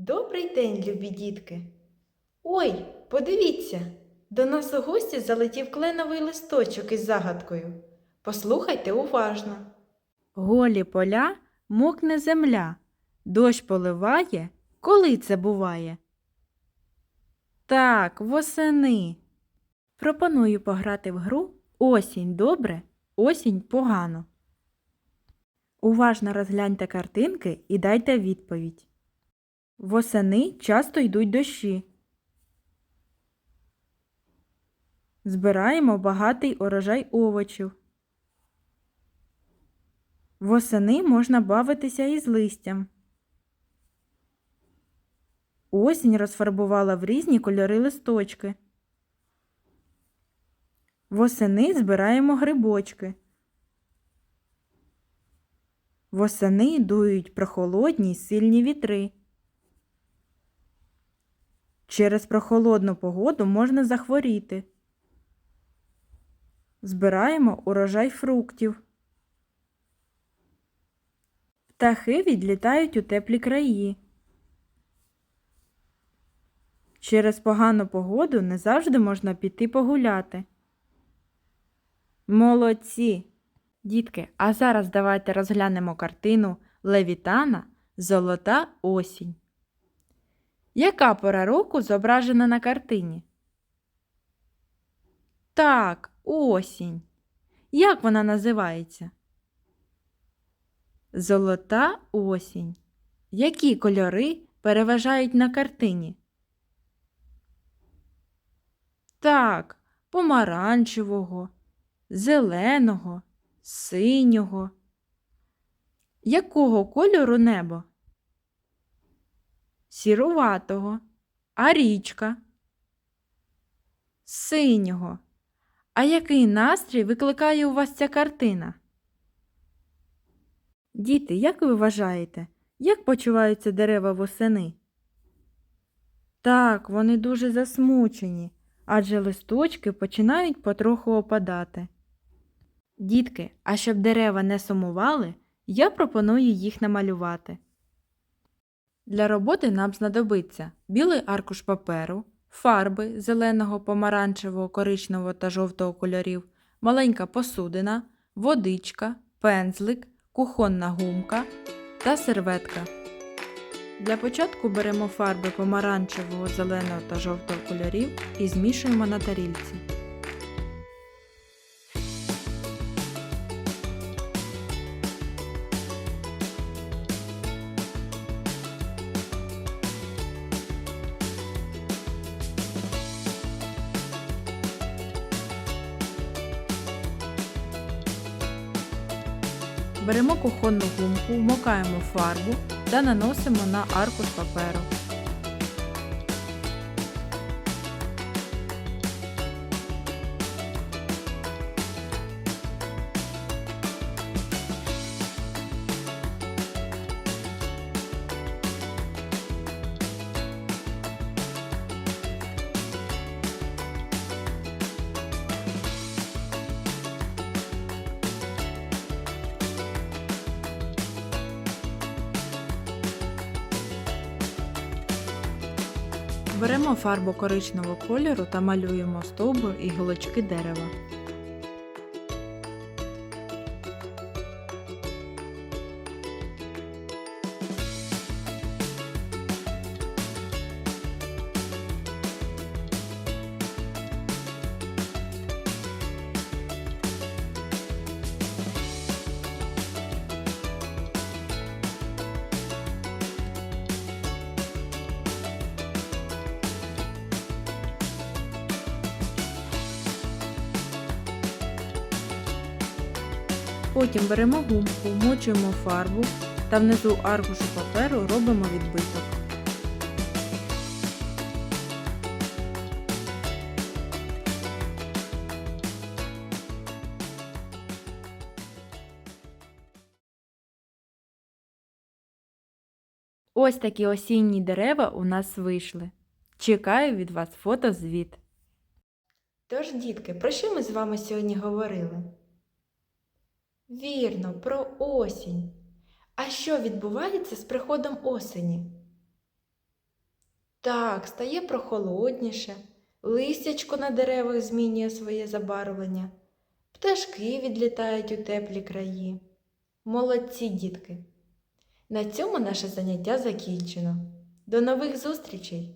Добрий день, любі дітки. Ой, подивіться, до нас у гості залетів кленовий листочок із загадкою. Послухайте уважно. Голі поля, мокне земля, дощ поливає, коли це буває? Так, восени. Пропоную пограти в гру Осінь добре, осінь погано. Уважно розгляньте картинки і дайте відповідь. Восени часто йдуть дощі. Збираємо багатий урожай овочів. Восени можна бавитися із листям. Осінь розфарбувала в різні кольори листочки. Восени збираємо грибочки. Восени дують прохолодні сильні вітри. Через прохолодну погоду можна захворіти. Збираємо урожай фруктів. Птахи відлітають у теплі краї. Через погану погоду не завжди можна піти погуляти. Молодці! Дітки, а зараз давайте розглянемо картину Левітана Золота осінь. Яка пора року зображена на картині? Так, осінь. Як вона називається? Золота осінь. Які кольори переважають на картині? Так, помаранчевого, зеленого, синього. Якого кольору небо? Сіруватого. А річка? Синього. А який настрій викликає у вас ця картина? Діти, як ви вважаєте, як почуваються дерева восени? Так, вони дуже засмучені, адже листочки починають потроху опадати. Дітки, а щоб дерева не сумували, я пропоную їх намалювати. Для роботи нам знадобиться білий аркуш паперу, фарби зеленого, помаранчевого, коричневого та жовтого кольорів, маленька посудина, водичка, пензлик, кухонна гумка та серветка. Для початку беремо фарби помаранчевого, зеленого та жовтого кольорів і змішуємо на тарільці. Беремо кухонну гумку, вмокаємо фарбу та наносимо на аркуш паперу. Беремо фарбу коричневого кольору та малюємо стовбур і гілочки дерева. Потім беремо гумку, вмочуємо фарбу та внизу аркушу паперу робимо відбиток. Ось такі осінні дерева у нас вийшли. Чекаю від вас фотозвіт. Тож, дітки, про що ми з вами сьогодні говорили? Вірно, про осінь. А що відбувається з приходом осені? Так, стає прохолодніше, листячко на деревах змінює своє забарвлення, пташки відлітають у теплі краї. Молодці, дітки! На цьому наше заняття закінчено. До нових зустрічей!